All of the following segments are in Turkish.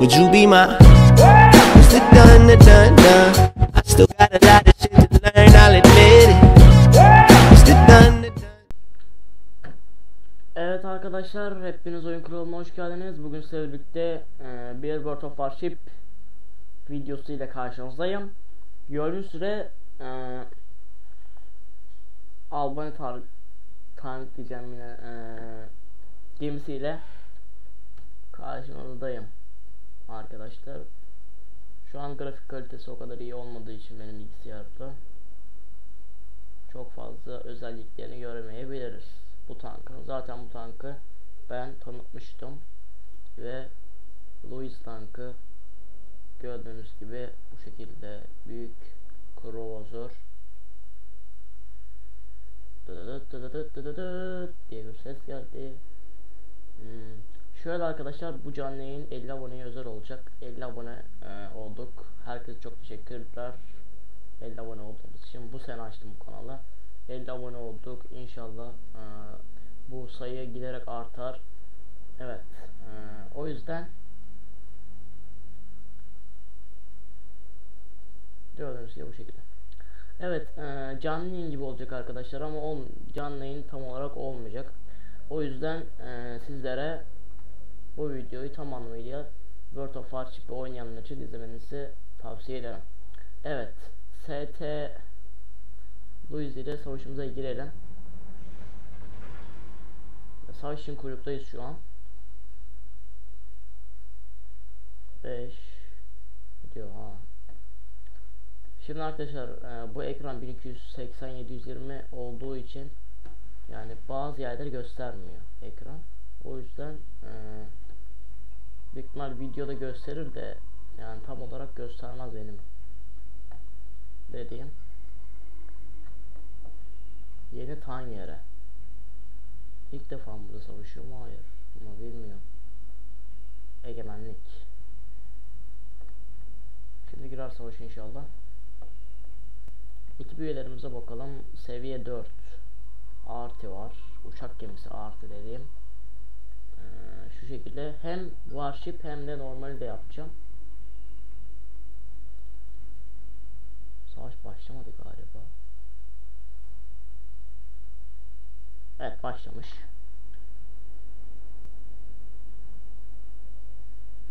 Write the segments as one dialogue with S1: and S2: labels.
S1: Would you be my Mr. Dun dun dun? I still got a lot of shit to learn, I'll admit it. Mr. Dun dun.
S2: Evet arkadaşlar hepiniz oyun kuruluna hoş geldiniz. Bugün sizlerle birlikte e, bir World of Warship videosu ile karşınızdayım. Gördüğünüz üzere e, Albany tar tank diyeceğim yine e, gemisiyle karşınızdayım arkadaşlar. Şu an grafik kalitesi o kadar iyi olmadığı için benim bilgisayarda çok fazla özelliklerini göremeyebiliriz bu tankın. Zaten bu tankı ben tanıtmıştım ve Louis tankı gördüğünüz gibi bu şekilde büyük kruvazör diye bir ses geldi. Hmm. Şöyle arkadaşlar bu canlı yayın 50 aboneye özel olacak. 50 abone e, olduk. Herkese çok teşekkürler. 50 abone olduğumuz için bu sene açtım bu kanalı. 50 abone olduk. İnşallah e, bu sayı giderek artar. Evet. e, o yüzden gördüğünüz gibi bu şekilde. Evet, e, canlı yayın gibi olacak arkadaşlar ama ol, canlı yayın tam olarak olmayacak. O yüzden e, sizlere bu videoyu tam anlamıyla World of Warship'i oynayanlar için izlemenizi tavsiye ederim. Evet, ST Louis ile savaşımıza girelim. Savaş için kulüpteyiz şu an. 5 diyor ha. Şimdi arkadaşlar e, bu ekran 1280-720 olduğu için yani bazı yerleri göstermiyor ekran. O yüzden e, büyük ihtimal videoda gösterir de yani tam olarak göstermez benim dediğim. Yeni tan yere. İlk defa mı burada savaşıyor mu? Hayır. Ama bilmiyorum. Egemenlik. Şimdi girer savaş inşallah. Ekip üyelerimize bakalım. Seviye 4. Artı var. Uçak gemisi artı dediğim. Şu şekilde hem warship hem de normali de yapacağım. Savaş başlamadı galiba. Evet başlamış.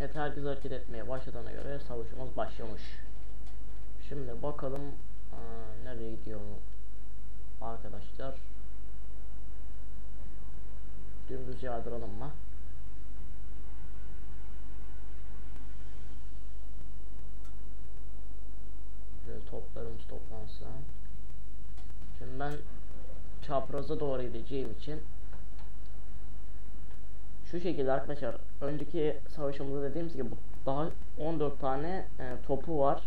S2: Evet herkes hareket etmeye başladığına göre savaşımız başlamış. Şimdi bakalım aa, nereye gidiyor mu arkadaşlar. Dümdüz yardıralım mı? Şöyle toplarımız toplansın. Şimdi ben çapraza doğru gideceğim için şu şekilde arkadaşlar önceki savaşımızda dediğimiz gibi daha 14 tane e, topu var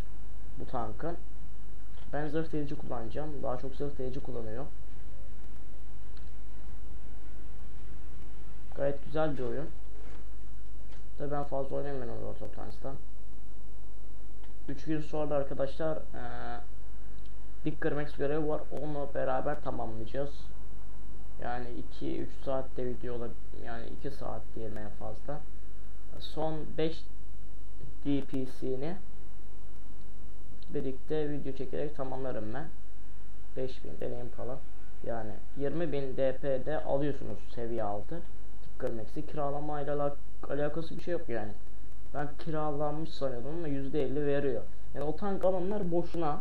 S2: bu tankın. Ben zırh delici kullanacağım. Daha çok zırh delici kullanıyor. Gayet güzel bir oyun. Tabii ben fazla oynamıyorum World of. 3 gün sonra da arkadaşlar ee, Big Max görevi var. Onunla beraber tamamlayacağız. Yani 2-3 saatte video olabilir. Yani 2 saat diyelim en fazla. Son 5 DPC'ni birlikte video çekerek tamamlarım ben. 5000 deneyim falan. Yani 20.000 DP'de alıyorsunuz seviye 6. Ticker Max'i kiralamayla alak alakası bir şey yok yani. Ben kiralanmış sanıyordum ama %50 veriyor. Yani o tank alanlar boşuna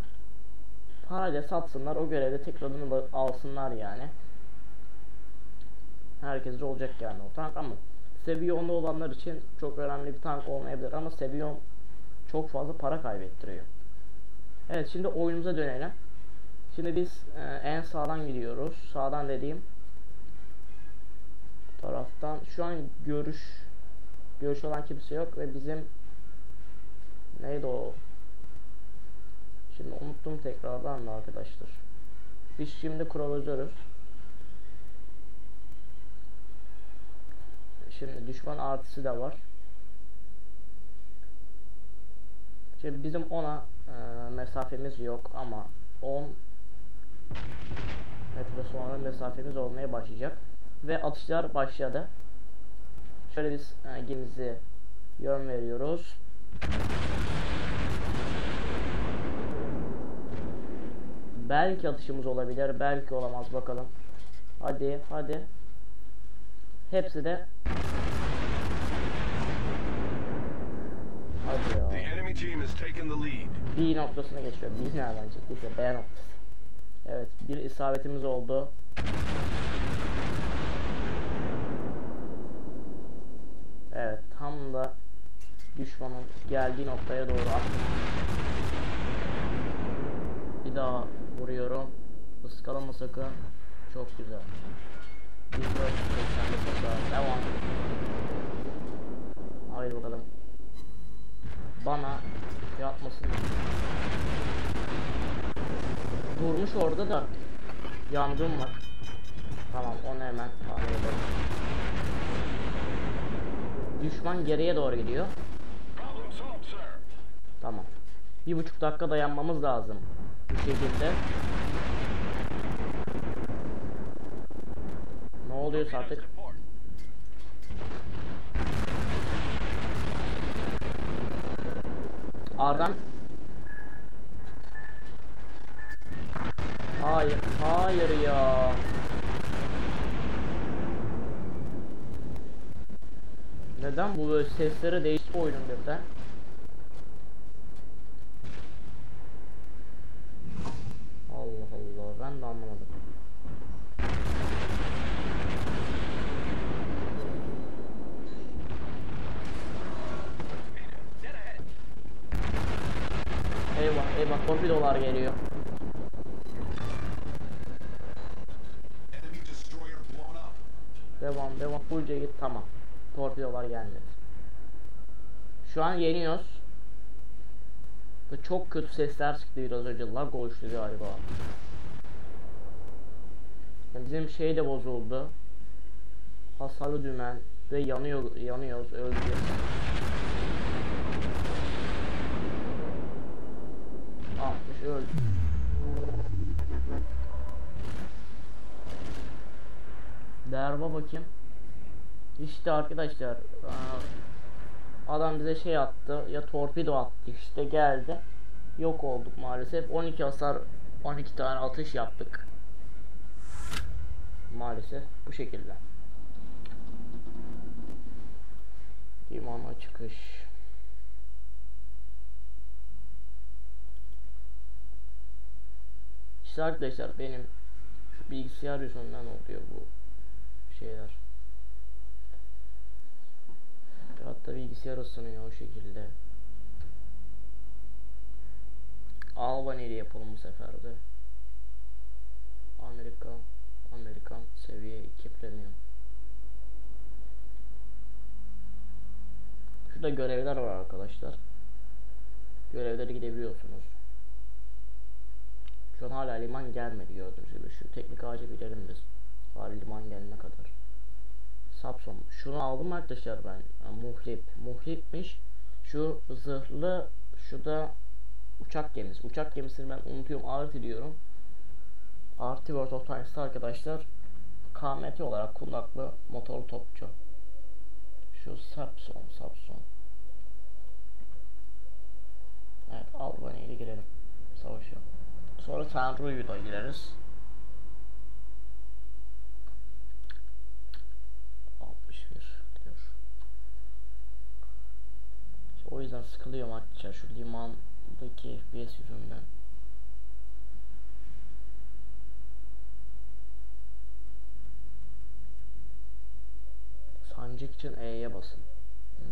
S2: parayla satsınlar o görevde tekrarını alsınlar yani. Herkese olacak yani o tank ama seviye 10'da olanlar için çok önemli bir tank olmayabilir ama 10 çok fazla para kaybettiriyor. Evet şimdi oyunumuza dönelim. Şimdi biz e, en sağdan gidiyoruz. Sağdan dediğim taraftan şu an görüş görüş olan kimse yok ve bizim neydi o Şimdi unuttum tekrardan da arkadaşlar. Biz şimdi kralozörüz. Şimdi düşman artısı da var. Şimdi bizim ona e, mesafemiz yok ama 10 metre sonra mesafemiz olmaya başlayacak. Ve atışlar başladı. Şöyle biz e, gemimizi Yön veriyoruz. Belki atışımız olabilir, belki olamaz bakalım. Hadi, hadi. Hepsi de Hadi ya.
S3: The enemy team has taken the lead.
S2: B noktasına geçiyor. B nereden çıktıysa B noktası. Evet bir isabetimiz oldu. Evet tam da düşmanın geldiği noktaya doğru. Bir daha vuruyorum. Iskalama sakın. Çok güzel. Bir böyle 89 daha. Devam. Haydi bakalım. Bana yapmasın. Durmuş orada da yangın var. Tamam onu hemen tamir edelim. Düşman geriye doğru gidiyor. Tamam. Bir buçuk dakika dayanmamız lazım. Bu şekilde. Ne oluyorsa artık. Arda'm. Hayır, hayır ya. Neden bu böyle sesleri değişti oyunun birden? Allah Allah ben de anlamadım. Eyvah eyvah torpidolar geliyor. Devam devam fullce git tamam. Torpidolar gelmedi. Şu an yeniyoruz. Ve çok kötü sesler çıktı biraz önce. Lag oluştu galiba. Yani bizim şey de bozuldu. Hasarlı dümen ve yanıyor yanıyoruz öleceğiz. Altmış öldü. Derba bakayım. İşte arkadaşlar adam bize şey attı ya torpido attı işte geldi. Yok olduk maalesef. 12 hasar 12 tane atış yaptık. Maalesef bu şekilde. Limana çıkış. İşte arkadaşlar benim şu bilgisayar yüzünden oluyor bu şeyler Hatta bilgisayar ısınıyor o şekilde. Albanya'yı yapalım bu sefer de. Amerika, Amerikan seviye 2 premium. Şurada görevler var arkadaşlar. Görevlere gidebiliyorsunuz. Şu an hala liman gelmedi gördüğünüz gibi. Şu teknik ağacı bilelim biz. Bari liman gelene kadar. Sapson. Şunu aldım arkadaşlar ben. Muhrip. Muhripmiş. Şu zırhlı. Şu da uçak gemisi. Uçak gemisini ben unutuyorum. Artı diyorum. Artı World of Tanks'ta arkadaşlar KMT olarak kundaklı motorlu topçu. Şu Sapson. Sapson. Evet Albanya ile girelim. Savaşa. Sonra Tanrı'yı da gireriz. 61 diyor. İşte o yüzden sıkılıyorum arkadaşlar şu limandaki FPS yüzünden. Sancak için E'ye basın. Hmm.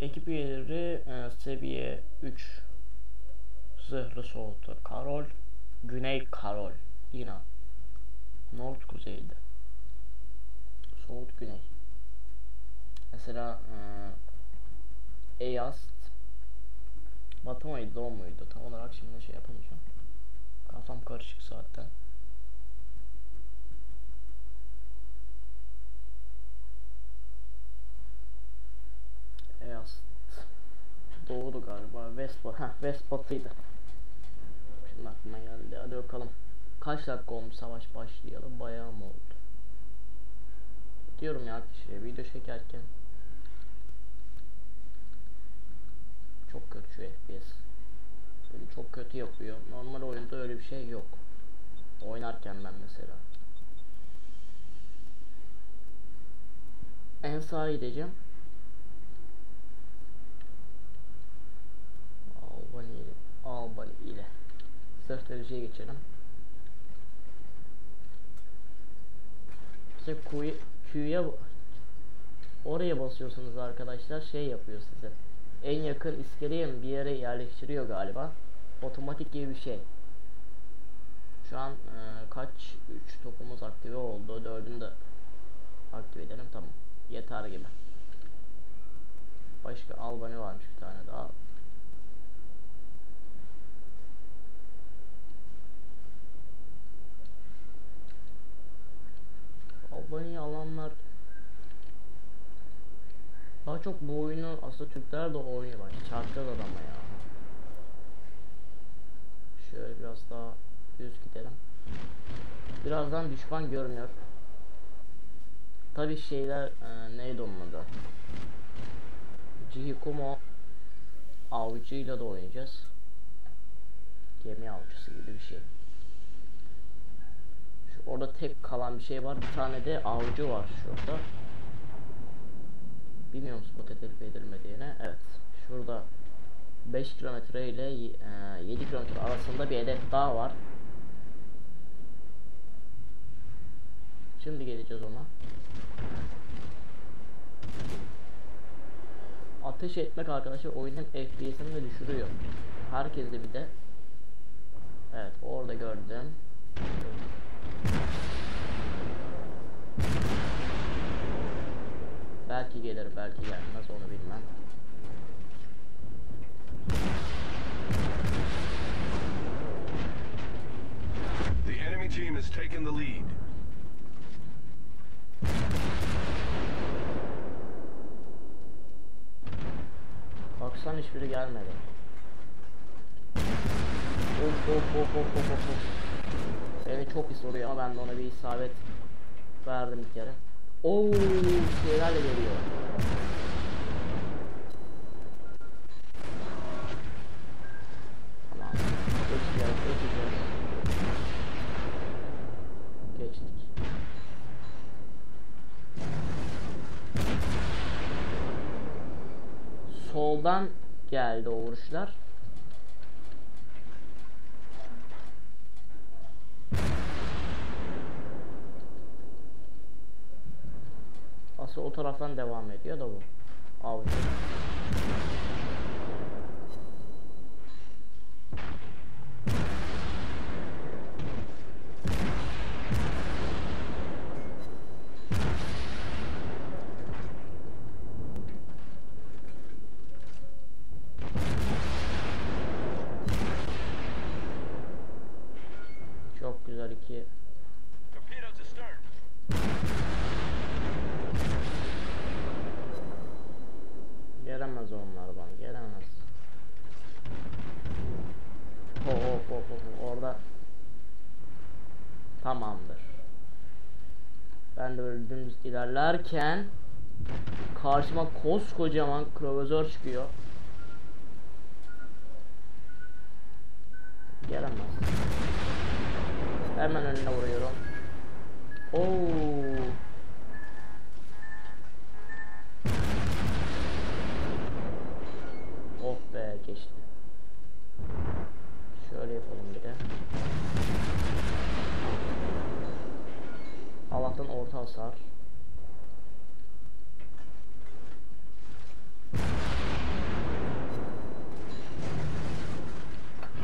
S2: Ekip üyeleri e, seviye 3 Zırhlı soğutu. Karol Güney Karol yine North kuzeyde Soğut Güney Mesela e, Eyast. Batı mıydı muydu? Tam olarak şimdi şey yapamayacağım. Kafam karışık zaten. Eyast. Doğudu galiba. West, ha, West batıydı Şimdi aklıma geldi. Hadi bakalım. Kaç dakika olmuş savaş başlayalım bayağı mı oldu? Diyorum ya arkadaşlar video çekerken şu FPS. Beni çok kötü yapıyor. Normal oyunda öyle bir şey yok. Oynarken ben mesela. En sağa gideceğim. Albany ile, Albany ile. Stratejisiye geçelim. İşte Q'ya Q'ya oraya basıyorsunuz arkadaşlar şey yapıyor size. En yakın iskeleye mi bir yere yerleştiriyor galiba. Otomatik gibi bir şey. Şu an e, kaç 3 topumuz aktive oldu. Dördünü de aktive edelim tamam. Yeter gibi. Başka Albany varmış bir tane daha. Albanya'yı alanlar daha çok bu oyunu aslında Türkler de oynuyor bak çarpacağız adama ya. Şöyle biraz daha düz gidelim. Birazdan düşman görünüyor. Tabi şeyler e, neydi onun adı? Avcıyla da oynayacağız. Gemi avcısı gibi bir şey. Şu orada tek kalan bir şey var. Bir tane de avcı var şurada. Bilmiyorum spot edilip edilmediğine. Evet. Şurada 5 kilometre ile e, 7 kilometre arasında bir hedef daha var. Şimdi geleceğiz ona. Ateş etmek arkadaşlar oyunun FPS'ini de düşürüyor. Herkes de bir de. Evet orada gördüm. Belki gelir belki gelmez onu bilmem.
S3: The enemy team has taken the lead.
S2: Baksan hiçbiri gelmedi. Of of of of of of. Beni çok vuruyor ama ben de ona bir isabet verdim bir kere. Oo şeyler de geliyor. Tamam. Geçeceğiz, geçeceğiz. Geçtik. Soldan geldi o vuruşlar. O taraftan devam ediyor da bu. Avcı. Çok güzel iki
S3: Torpedoes astern.
S2: Gelemez onlar bana, gelemez. Ho ho ho ho ho, orada tamamdır. Ben de böyle dümdüz ilerlerken karşıma koskocaman krovizör çıkıyor. Gelemez. Hemen önüne vuruyorum. Oo. Geçti. Şöyle yapalım bir de. Allah'tan orta hasar.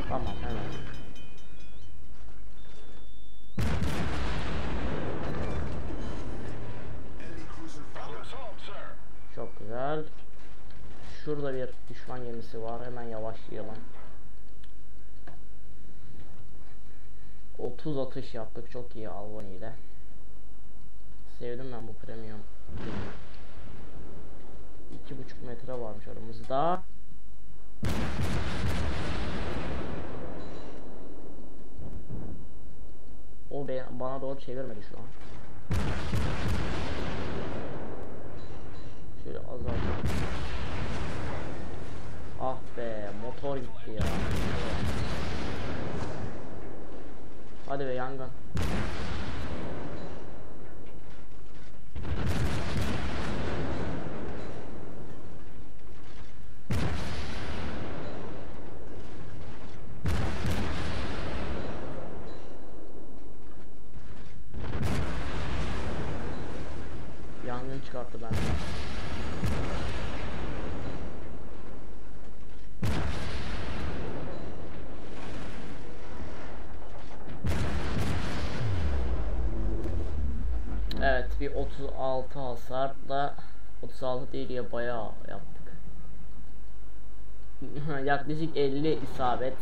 S2: Tamam hemen.
S3: Enemy cruiser found assault, sir.
S2: Çok güzel. Şurada bir gemisi var. Hemen yavaşlayalım. 30 atış yaptık. Çok iyi Albany ile. Sevdim ben bu premium. 2,5 metre varmış aramızda. O bana doğru çevirmedi şu an. Şöyle azaltalım. Ah be motor gitti ya. Hadi be yangın. Yangın çıkarttı benden. Evet bir 36 hasarla 36 değil ya bayağı yaptık. Yaklaşık 50 isabet.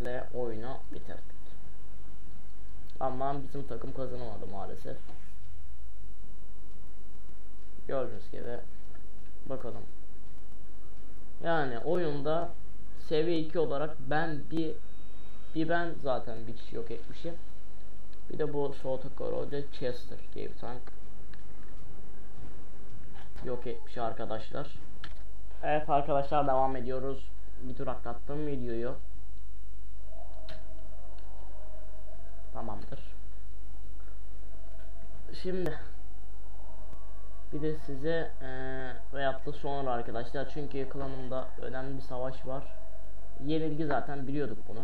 S2: ile oyunu bitirdik. Ama bizim takım kazanamadı maalesef. Gördüğünüz gibi bakalım. Yani oyunda seviye 2 olarak ben bir bir ben zaten bir kişi yok etmişim. Bir de bu Sotokorode Chester diye bir tank yok etmiş arkadaşlar. Evet arkadaşlar devam ediyoruz. Bir tur atlattım videoyu. Tamamdır. Şimdi bir de size eee veyahut da sonra arkadaşlar çünkü klanımda önemli bir savaş var. Yenilgi zaten biliyorduk bunu.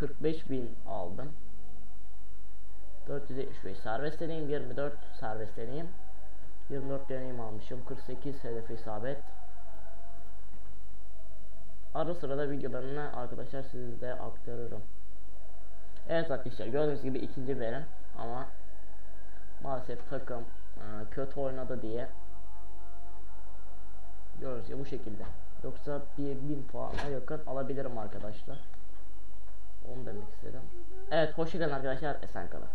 S2: 45.000 aldım. 475 serbest deneyim, 24 serbest deneyim. 24 deneyim almışım. 48 hedef isabet. Ara sıra da videolarını arkadaşlar sizde aktarırım. Evet arkadaşlar gördüğünüz gibi ikinci benim ama maalesef takım e, kötü oynadı diye gördüğünüz gibi bu şekilde. Yoksa bir bin puana yakın alabilirim arkadaşlar. Onu demek istedim. Evet hoşçakalın arkadaşlar. Esen kalın.